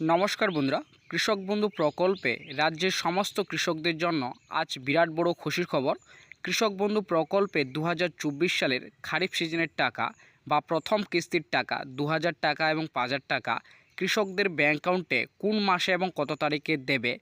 নমস্কার বন্ধুরা, কৃষক বন্ধু প্রকল্পে রাজ্যের সমস্ত কৃষকদের জন্য আজ বিরাট বড় খুশির খবর। কৃষক বন্ধু প্রকল্পে দু হাজার চব্বিশ সালের খারিফ সিজনের টাকা বা প্রথম কিস্তির টাকা দু হাজার টাকা এবং পাঁচ হাজার টাকা কৃষকদের ব্যাঙ্ক অ্যাকাউন্টে কোন মাসে এবং কত তারিখে দেবে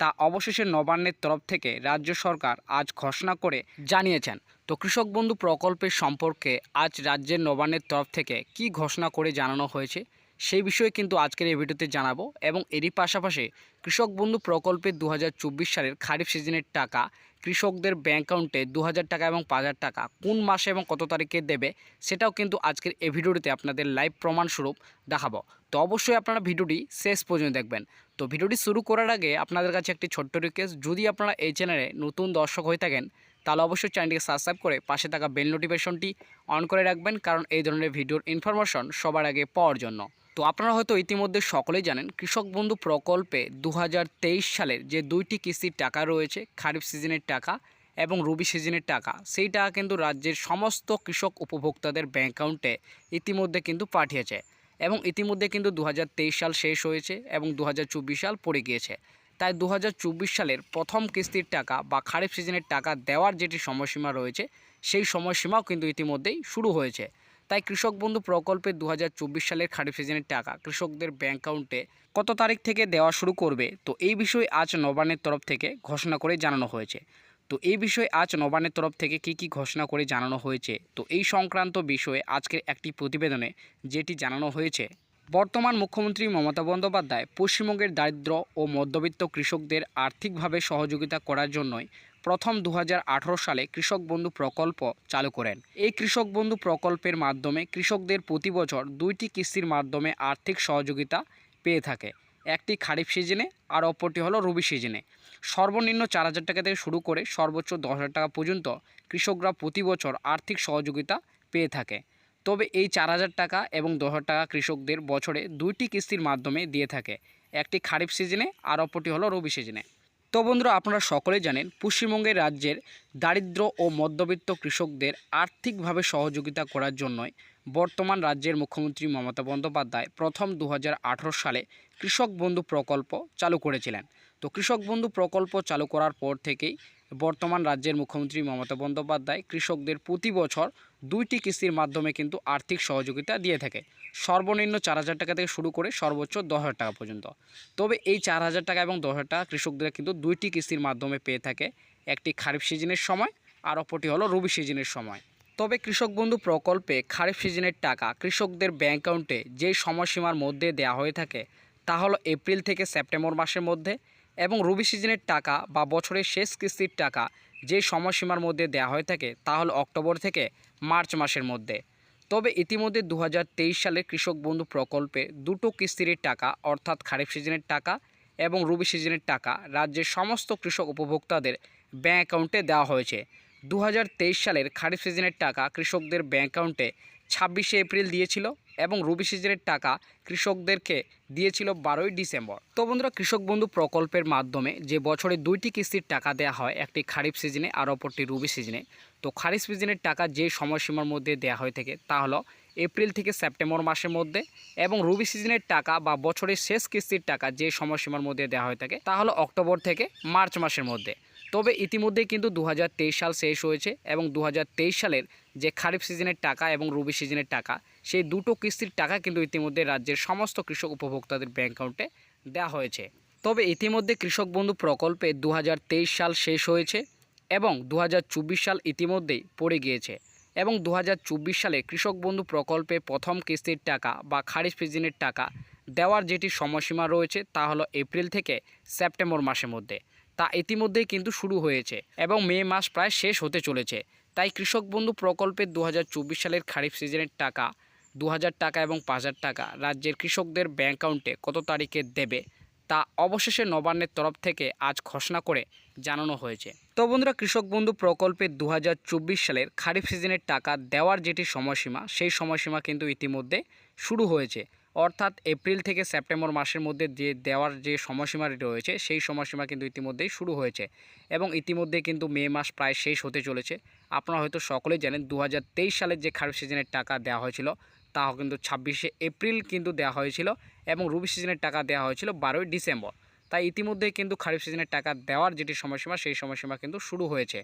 তা অবশেষে নবান্নের তরফ থেকে রাজ্য সরকার আজ ঘোষণা করে জানিয়েছেন। তো কৃষক বন্ধু প্রকল্পের সম্পর্কে আজ রাজ্যের নবান্নের তরফ থেকে কি ঘোষণা করে জানানো হয়েছে? সেই বিষয়ে কিন্তু আজকের এই ভিডিওতে জানাব এবং এরই পাশাপাশি কৃষক বন্ধু প্রকল্পে দু হাজার চব্বিশ সালের খারিফ সিজনের টাকা কৃষকদের ব্যাঙ্ক অ্যাকাউন্টে দু হাজার টাকা এবং পাঁচ হাজার টাকা কোন মাসে এবং কত তারিখে দেবে সেটাও কিন্তু আজকের এই ভিডিওটিতে আপনাদের লাইভ প্রমাণস্বরূপ দেখাবো। তো অবশ্যই আপনারা ভিডিওটি শেষ পর্যন্ত দেখবেন। তো ভিডিওটি শুরু করার আগে আপনাদের কাছে একটি ছোট্ট রিকোয়েস্ট যদি আপনারা এই চ্যানেলে নতুন দর্শক হয়ে থাকেন, তাহলে অবশ্যই চ্যানেলটিকে সাবস্ক্রাইব করে পাশে থাকা বেল নোটিফিকেশনটি অন করে রাখবেন, কারণ এই ধরনের ভিডিওর ইনফরমেশন সবার আগে পাওয়ার জন্য। তো আপনারা হয়তো ইতিমধ্যে সকলেই জানেন, কৃষক বন্ধু প্রকল্পে দু হাজার তেইশ সালের যে দুইটি কিস্তির টাকা রয়েছে, খারিফ সিজনের টাকা এবং রবি সিজনের টাকা সেই টাকা কিন্তু রাজ্যের সমস্ত কৃষক উপভোক্তাদের ব্যাঙ্ক অ্যাকাউন্টে ইতিমধ্যে কিন্তু পাঠিয়েছে এবং ইতিমধ্যে কিন্তু দু হাজার তেইশ সাল শেষ হয়েছে এবং দু হাজার চব্বিশ সাল পড়ে গিয়েছে। তাই দু হাজার চব্বিশ সালের প্রথম কিস্তির টাকা বা খারিফ সিজনের টাকা দেওয়ার যেটি সময়সীমা রয়েছে, সেই সময়সীমাও কিন্তু ইতিমধ্যেই শুরু হয়েছে। কৃষক বন্ধু প্রকল্পে দু হাজার চব্বিশ সালের খারিফ সিজনের টাকা কৃষকদের ব্যাঙ্ক অ্যাকাউন্টে কত তারিখ থেকে দেওয়া শুরু করবে? তো এই বিষয়ে আজ নবান্নের তরফ থেকে ঘোষণা করে জানানো হয়েছে। তো এই বিষয়ে আজ নবান্নের তরফ থেকে কি কি ঘোষণা করে জানানো হয়েছে? তো এই সংক্রান্ত বিষয়ে আজকের একটি প্রতিবেদনে যেটি জানানো হয়েছে, বর্তমান মুখ্যমন্ত্রী মমতা বন্দ্যোপাধ্যায় পশ্চিমবঙ্গের দারিদ্র ও মধ্যবিত্ত কৃষকদের আর্থিকভাবে সহযোগিতা করার জন্যই প্রথম দু হাজার আঠেরো সালে কৃষক বন্ধু প্রকল্প চালু করেন। এই কৃষক বন্ধু প্রকল্পের মাধ্যমে কৃষকদের প্রতি বছর দুইটি কিস্তির মাধ্যমে আর্থিক সহযোগিতা পেয়ে থাকে। একটি খারিফ সিজনে, আর অপরটি হলো রবি সিজনে। সর্বনিম্ন চার হাজার টাকা থেকে শুরু করে সর্বোচ্চ দশ হাজার টাকা পর্যন্ত কৃষকরা প্রতি বছর আর্থিক সহযোগিতা পেয়ে থাকে। তবে এই চার হাজার টাকা এবং দশ হাজার টাকা কৃষকদের বছরে দুইটি কিস্তির মাধ্যমে দিয়ে থাকে। একটি খারিফ সিজনে, আর অপরটি হলো রবি সিজনে। তো বন্ধুরা, আপনারা সকলে জানেন, পশ্চিমবঙ্গের রাজ্যের দারিদ্র ও মধ্যবিত্ত কৃষকদের আর্থিকভাবে সহযোগিতা করার জন্যই বর্তমান রাজ্যের মুখ্যমন্ত্রী মমতা বন্দ্যোপাধ্যায় প্রথম দু হাজার আঠারো সালে কৃষক বন্ধু প্রকল্প চালু করেছিলেন। তো কৃষক বন্ধু প্রকল্প চালু করার পর থেকেই বর্তমান রাজ্যের মুখ্যমন্ত্রী মমতা বন্দ্যোপাধ্যায় কৃষকদের প্রতি বছর দুইটি কিস্তির মাধ্যমে কিন্তু আর্থিক সহযোগিতা দিয়ে থাকে। সর্বনিম্ন চার হাজার টাকা থেকে শুরু করে সর্বোচ্চ দশ হাজার টাকা পর্যন্ত। তবে এই চার হাজার টাকা এবং দশ হাজার টাকা কৃষকদের কিন্তু দুইটি কিস্তির মাধ্যমে পেয়ে থাকে। একটি খারিফ সিজনের সময় আর অপরটি হলো রবি সিজনের সময়। তবে কৃষক বন্ধু প্রকল্পে খারিফ সিজনের টাকা কৃষকদের ব্যাঙ্ক অ্যাকাউন্টে যে সময়সীমার মধ্যে দেওয়া হয়ে থাকে তা হলো এপ্রিল থেকে সেপ্টেম্বর মাসের মধ্যে এবং রবি সিজনের টাকা বা বছরের শেষ কিস্তির টাকা যে সময়সীমার মধ্যে দেওয়া হয়ে থাকে তা হলো অক্টোবর থেকে মার্চ মাসের মধ্যে। তবে ইতিমধ্যে দু হাজার তেইশ সালে কৃষক বন্ধু প্রকল্পে দুটো কিস্তির টাকা, অর্থাৎ খারিফ সিজনের টাকা এবং রবি সিজনের টাকা, রাজ্যের সমস্ত কৃষক উপভোক্তাদের ব্যাঙ্ক অ্যাকাউন্টে দেওয়া হয়েছে। দু হাজার তেইশ সালের খারিফ সিজনের টাকা কৃষকদের ব্যাঙ্ক অ্যাকাউন্টে ছাব্বিশে এপ্রিল দিয়েছিল। এবং রবি সিজনের টাকা কৃষকদেরকে দিয়েছিল বারোই ডিসেম্বর। তো বন্ধুরা, কৃষক বন্ধু প্রকল্পের মাধ্যমে যে বছরে দুইটি কিস্তির টাকা দেওয়া হয়, একটি খারিফ সিজনে আর অপরটি রবি সিজনে, তো খারিফ সিজনের টাকা যে সময়সীমার মধ্যে দেওয়া হয়ে থাকে তা হলো এপ্রিল থেকে সেপ্টেম্বর মাসের মধ্যে এবং রবি সিজনের টাকা বা বছরের শেষ কিস্তির টাকা যে সময়সীমার মধ্যে দেওয়া হয়ে থাকে তা হলো অক্টোবর থেকে মার্চ মাসের মধ্যে। তবে ইতিমধ্যেই কিন্তু দু হাজার তেইশ সাল শেষ হয়েছে এবং দু হাজার তেইশ সালের যে খারিফ সিজনের টাকা এবং রবি সিজনের টাকা, সেই দুটো কিস্তির টাকা কিন্তু ইতিমধ্যে রাজ্যের সমস্ত কৃষক উপভোক্তাদের ব্যাঙ্ক অ্যাকাউন্টে দেওয়া হয়েছে। তবে ইতিমধ্যে কৃষক বন্ধু প্রকল্পে দু হাজার তেইশ সাল শেষ হয়েছে এবং দু হাজার চব্বিশ সাল ইতিমধ্যেই পড়ে গিয়েছে এবং দু হাজার চব্বিশ সালে কৃষক বন্ধু প্রকল্পে প্রথম কিস্তির টাকা বা খারিফ সিজনের টাকা দেওয়ার যেটি সময়সীমা রয়েছে তা হলো এপ্রিল থেকে সেপ্টেম্বর মাসের মধ্যে। তা ইতিমধ্যেই কিন্তু শুরু হয়েছে এবং মে মাস প্রায় শেষ হতে চলেছে। তাই কৃষক বন্ধু প্রকল্পের দু হাজার চব্বিশ সালের খারিফ সিজনের টাকা দু হাজার টাকা এবং পাঁচ হাজার টাকা রাজ্যের কৃষকদের ব্যাঙ্ক অ্যাকাউন্টে কত তারিখে দেবে, তা অবশেষে নবান্নের তরফ থেকে আজ ঘোষণা করে জানানো হয়েছে। তো বন্ধুরা, কৃষক বন্ধু প্রকল্পের দু সালের খারিফ সিজনের টাকা দেওয়ার যেটি সময়সীমা, সেই সময়সীমা কিন্তু ইতিমধ্যে শুরু হয়েছে। অর্থাৎ এপ্রিল থেকে সেপ্টেম্বর মাসের মধ্যে যে দেওয়ার যে সময়সীমাটি রয়েছে, সেই সময়সীমা কিন্তু ইতিমধ্যেই শুরু হয়েছে এবং ইতিমধ্যে কিন্তু মে মাস প্রায় শেষ হতে চলেছে। আপনারা হয়তো সকলেই জানেন দু হাজার তেইশ সালের যে খারিফ সিজনের টাকা দেওয়া হয়েছিল তা কিন্তু ছাব্বিশে এপ্রিল কিন্তু দেওয়া হয়েছিল এবং রবি সিজনের টাকা দেওয়া হয়েছিল বারোই ডিসেম্বর। তাই ইতিমধ্যেই কিন্তু খারিফ সিজনের টাকা দেওয়ার যেটি সময়সীমা, সেই সময়সীমা কিন্তু শুরু হয়েছে।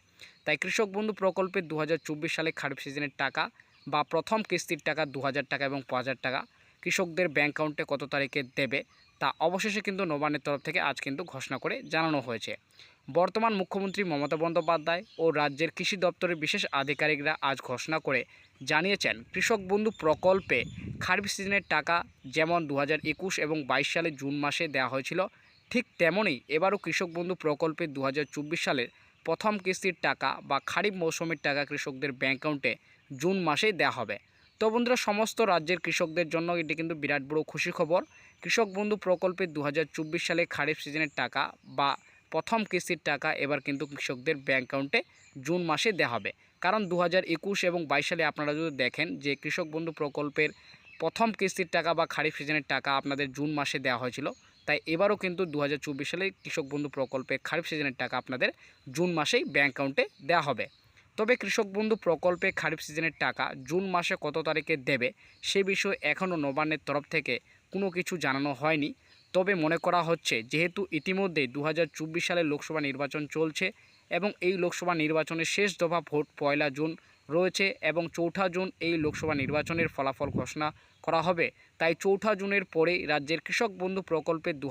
তাই কৃষক বন্ধু প্রকল্পে দু হাজার চব্বিশ সালে খারিফ সিজনের টাকা বা প্রথম কিস্তির টাকা দু হাজার টাকা এবং পাঁচ হাজার টাকা কৃষকদের ব্যাঙ্ক অ্যাকাউন্টে কত তারিখে দেবে, তা অবশেষে কিন্তু নবান্নের তরফ থেকে আজ কিন্তু ঘোষণা করে জানানো হয়েছে। বর্তমান মুখ্যমন্ত্রী মমতা বন্দ্যোপাধ্যায় ও রাজ্যের কৃষি দপ্তরের বিশেষ আধিকারিকরা আজ ঘোষণা করে জানিয়েছেন, কৃষক বন্ধু প্রকল্পে খারিফ সিজনের টাকা যেমন দু এবং বাইশ সালে জুন মাসে দেওয়া হয়েছিল, ঠিক তেমনই এবারও কৃষক বন্ধু প্রকল্পে দু হাজার চব্বিশ সালের প্রথম কিস্তির টাকা বা খারিফ মৌসুমের টাকা কৃষকদের ব্যাঙ্ক অ্যাকাউন্টে জুন মাসেই দেওয়া হবে। তো বন্ধুরা, সমস্ত রাজ্যের কৃষকদের জন্য এটি কিন্তু বিরাট বড় খুশি খবর। কৃষক বন্ধু প্রকল্পে দু হাজার চব্বিশ সালে খারিফ সিজনের টাকা বা প্রথম কিস্তির টাকা এবার কিন্তু কৃষকদের ব্যাঙ্ক অ্যাকাউন্টে জুন মাসে দেওয়া হবে। কারণ দু একুশ এবং বাইশ সালে আপনারা যদি দেখেন যে কৃষক বন্ধু প্রকল্পের প্রথম কিস্তির টাকা বা খারিফ সিজনের টাকা আপনাদের জুন মাসে দেওয়া হয়েছিল, তাই এবারও কিন্তু দু সালে কৃষক বন্ধু প্রকল্পে খারিফ সিজনের টাকা আপনাদের জুন মাসেই ব্যাঙ্ক অ্যাকাউন্টে দেওয়া হবে। তবে কৃষক বন্ধু প্রকল্পে খারিফ সিজনের টাকা জুন মাসে কত তারিখে দেবে, সে বিষয়ে এখনও নবান্নের তরফ থেকে কোনো কিছু জানানো হয়নি। তবে মনে করা হচ্ছে, যেহেতু ইতিমধ্যেই দু হাজার চব্বিশ সালে লোকসভা নির্বাচন চলছে এবং এই লোকসভা নির্বাচনের শেষ দফা ভোট পয়লা জুন রয়েছে এবং চৌঠা জুন এই লোকসভা নির্বাচনের ফলাফল ঘোষণা করা হবে। তাই চৌঠা জুনের পরে রাজ্যের কৃষক বন্ধু প্রকল্পে দু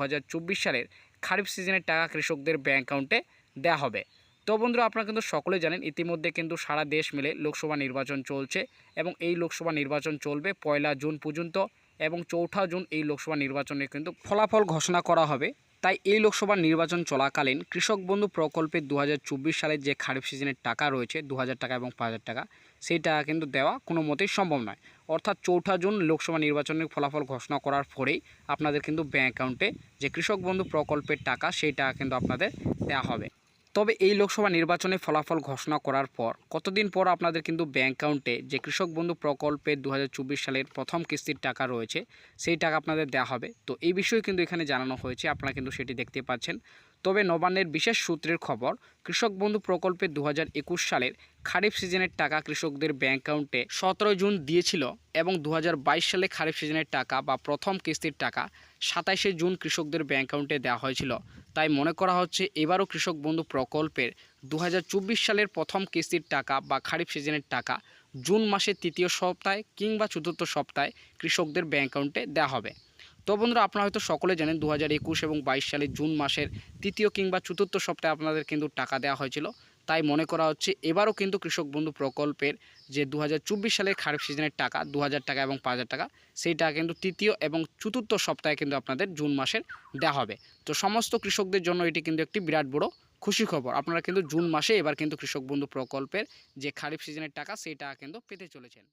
সালের খারিফ সিজনের টাকা কৃষকদের ব্যাঙ্ক অ্যাকাউন্টে দেওয়া হবে। তো বন্ধুরা, আপনারা কিন্তু সকলে জানেন, ইতিমধ্যে কিন্তু সারা দেশ মিলে লোকসভা নির্বাচন চলছে এবং এই লোকসভা নির্বাচন চলবে পয়লা জুন পর্যন্ত এবং চৌঠা জুন এই লোকসভা নির্বাচনে কিন্তু ফলাফল ঘোষণা করা হবে। তাই এই লোকসভা নির্বাচন চলাকালীন কৃষক বন্ধু প্রকল্পে দু সালের যে খারিফ সিজনের টাকা রয়েছে দু হাজার টাকা এবং পাঁচ হাজার টাকা সেই টাকা কিন্তু দেওয়া কোনো মতেই সম্ভব নয়। অর্থাৎ চৌঠা জুন লোকসভা নির্বাচনের ফলাফল ঘোষণা করার পরেই আপনাদের কিন্তু ব্যাঙ্ক অ্যাকাউন্টে যে কৃষক বন্ধু প্রকল্পের টাকা সেই টাকা কিন্তু আপনাদের দেওয়া হবে। তবে এই লোকসভা নির্বাচনে ফলাফল ঘোষণা করার পর কতদিন পর আপনাদের কিন্তু ব্যাঙ্ক অ্যাকাউন্টে যে কৃষক বন্ধু প্রকল্পে দু হাজার চব্বিশ সালের প্রথম কিস্তির টাকা রয়েছে, সেই টাকা আপনাদের দেওয়া হবে। তো এই বিষয়ে কিন্তু এখানে জানানো হয়েছে, আপনারা কিন্তু সেটি দেখতে পাচ্ছেন। তবে নবান্নের বিশেষ সূত্রের খবর, কৃষক বন্ধু প্রকল্পে দু হাজার একুশ সালের খারিফ সিজনের টাকা কৃষকদের ব্যাঙ্ক অ্যাকাউন্টে সতেরো জুন দিয়েছিল এবং দু হাজার বাইশ সালে খারিফ সিজনের টাকা বা প্রথম কিস্তির টাকা সাতাইশে জুন কৃষকদের ব্যাঙ্ক অ্যাকাউন্টে দেওয়া হয়েছিল। তাই মনে করা হচ্ছে এবারও কৃষক বন্ধু প্রকল্পের দু হাজার চব্বিশ সালের প্রথম কিস্তির টাকা বা খারিফ সিজনের টাকা জুন মাসের তৃতীয় সপ্তাহে কিংবা চতুর্থ সপ্তাহে কৃষকদের ব্যাঙ্ক অ্যাকাউন্টে দেওয়া হবে। তো বন্ধুরা, আপনারা হয়তো সকলে জানেন দু হাজার একুশ এবং বাইশ সালে জুন মাসের তৃতীয় কিংবা চতুর্থ সপ্তাহে আপনাদের কিন্তু টাকা দেওয়া হয়েছিল। তাই মনে করা হচ্ছে এবারও কিন্তু কৃষক বন্ধু প্রকল্পের যে দু সালের খারিফ সিজনের টাকা দু হাজার টাকা এবং পাঁচ হাজার টাকা সেই টাকা কিন্তু তৃতীয় এবং চতুর্থ সপ্তাহে কিন্তু আপনাদের জুন মাসের দেওয়া হবে। তো সমস্ত কৃষকদের জন্য এটি কিন্তু একটি বিরাট বড় খুশি খবর। আপনারা কিন্তু জুন মাসে এবার কিন্তু কৃষক বন্ধু প্রকল্পের যে খারিফ সিজনের টাকা সেই টাকা কিন্তু পেতে চলেছেন।